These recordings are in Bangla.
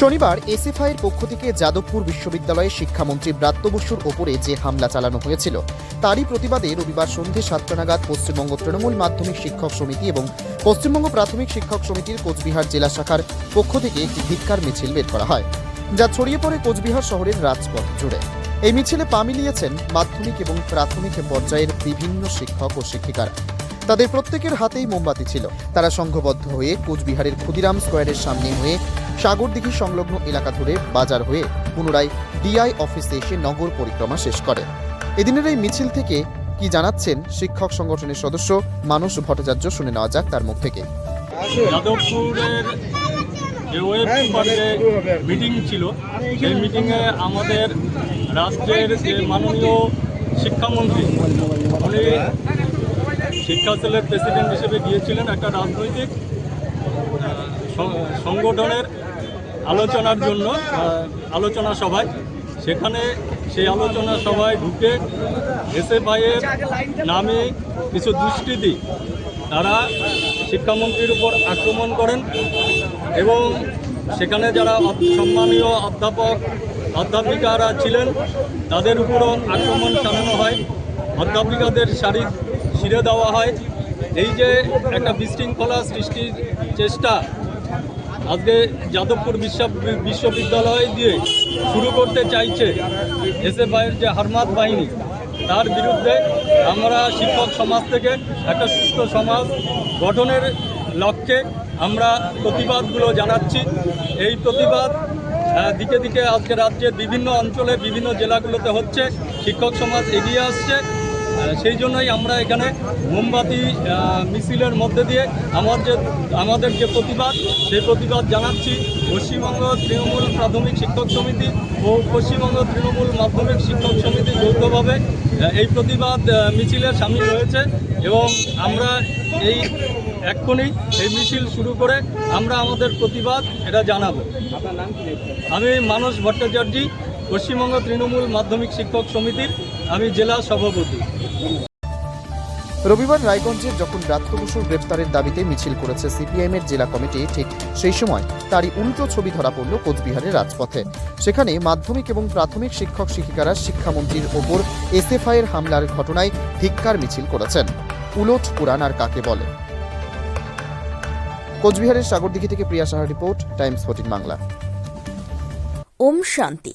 শনিবার এসএফআইয়ের পক্ষ থেকে যাদবপুর বিশ্ববিদ্যালয়ে শিক্ষামন্ত্রী ব্রাত্য বসুর ওপরে যে হামলা চালানো হয়েছিল, তারই প্রতিবাদে রবিবার সন্ধে সাতটা নাগাদ পশ্চিমবঙ্গ তৃণমূল মাধ্যমিক শিক্ষক সমিতি এবং পশ্চিমবঙ্গ প্রাথমিক শিক্ষক সমিতির কোচবিহার জেলা শাখার পক্ষ থেকে একটি ধিক্কার মিছিল বের করা হয়, যা ছড়িয়ে পড়ে কোচবিহার শহরের রাজপথ জুড়ে। এই মিছিলে পা মিলিয়েছেন মাধ্যমিক এবং প্রাথমিক পর্যায়ের বিভিন্ন শিক্ষক ও শিক্ষিকারা। তাদের প্রত্যেকের হাতেই মোমবাতি ছিল। তারা সংঘবদ্ধ হয়ে কোচবিহারের ক্ষুদিরাম স্কোয়ারের সামনে হয়ে সাগরদিঘি সংলগ্ন এলাকা ধরে বাজার হয়ে পুনরায় ডিআই অফিসে এসে নগর পরিক্রমা শেষ করে। এদিনের এই মিছিল থেকে কি জানাচ্ছেন শিক্ষক সংগঠনের সদস্য মানস ভট্টাচার্য শুনে নেওয়া যাক তার মুখ থেকে। যে ওয়েব মিটিং ছিল, সেই মিটিংয়ে আমাদের রাষ্ট্রের যে মাননীয় শিক্ষামন্ত্রী, উনি শিক্ষা সেলের প্রেসিডেন্ট হিসেবে গিয়েছিলেন একটা রাজনৈতিক সংগঠনের আলোচনার জন্য আলোচনা সভায়। সেখানে সেই আলোচনা সভায় ঢুকে এসএফআইয়ের নামে কিছু দুষ্কৃতী, তারা শিক্ষামন্ত্রীর উপর আক্রমণ করেন এবং সেখানে যারা সম্মানীয় অধ্যাপক, অধ্যাপিকারা ছিলেন, তাদের উপরও আক্রমণ চালানো হয়। অধ্যাপিকাদের শাড়ি ছিঁড়ে দেওয়া হয়। এই যে একটা বিশৃঙ্খলা সৃষ্টির চেষ্টা আজকে যাদবপুর বিশ্ব বিশ্ববিদ্যালয় দিয়ে শুরু করতে চাইছে এসএফআইয়ের যে হারমাত বাহিনী, তার বিরুদ্ধে আমরা শিক্ষক সমাজ থেকে একটা সুস্থ সমাজ গঠনের লক্ষ্যে আমরা প্রতিবাদগুলো জানাচ্ছি। এই প্রতিবাদ দিকে দিকে আজকে রাজ্যের বিভিন্ন অঞ্চলে বিভিন্ন জেলাগুলোতে হচ্ছে, শিক্ষক সমাজ এগিয়ে আসছে। সেই জন্যই আমরা এখানে মোমবাতি মিছিলের মধ্যে দিয়ে আমার যে, আমাদের যে প্রতিবাদ, সেই প্রতিবাদ জানাচ্ছি। পশ্চিমবঙ্গ তৃণমূল প্রাথমিক শিক্ষক সমিতি ও পশ্চিমবঙ্গ তৃণমূল মাধ্যমিক শিক্ষক সমিতি যৌথভাবে এই প্রতিবাদ মিছিলে সামিল হয়েছে এবং আমরা এই এক্ষুনি এই মিছিল শুরু করে আমরা আমাদের প্রতিবাদ এটা জানাব। আমি মানস ভট্টাচার্য, পশ্চিমবঙ্গ তৃণমূল মাধ্যমিক শিক্ষক সমিতির, আমি জেলা সভাপতি। রবিবার রায়গঞ্জে যখন ব্রাত্য বসুর গ্রেপ্তারের দাবিতে মিছিল করেছে সিপিআইএম এর জেলা কমিটি, ঠিক সেই সময় তারই উল্টো ছবি ধরা পড়ল কোচবিহারের রাজপথে। সেখানে মাধ্যমিক এবং প্রাথমিক শিক্ষক শিক্ষিকারা শিক্ষামন্ত্রীর ওপর এসএফআই এর হামলার ঘটনায় ধিক্কার মিছিল করেছেন। উলট পুরাণ আর কাকে বলে? কোচবিহারের সাগরদিঘি থেকে প্রিয়া সাহার report, Times fourteen Bangla. Om Shanti.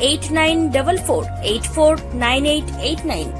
8944 849889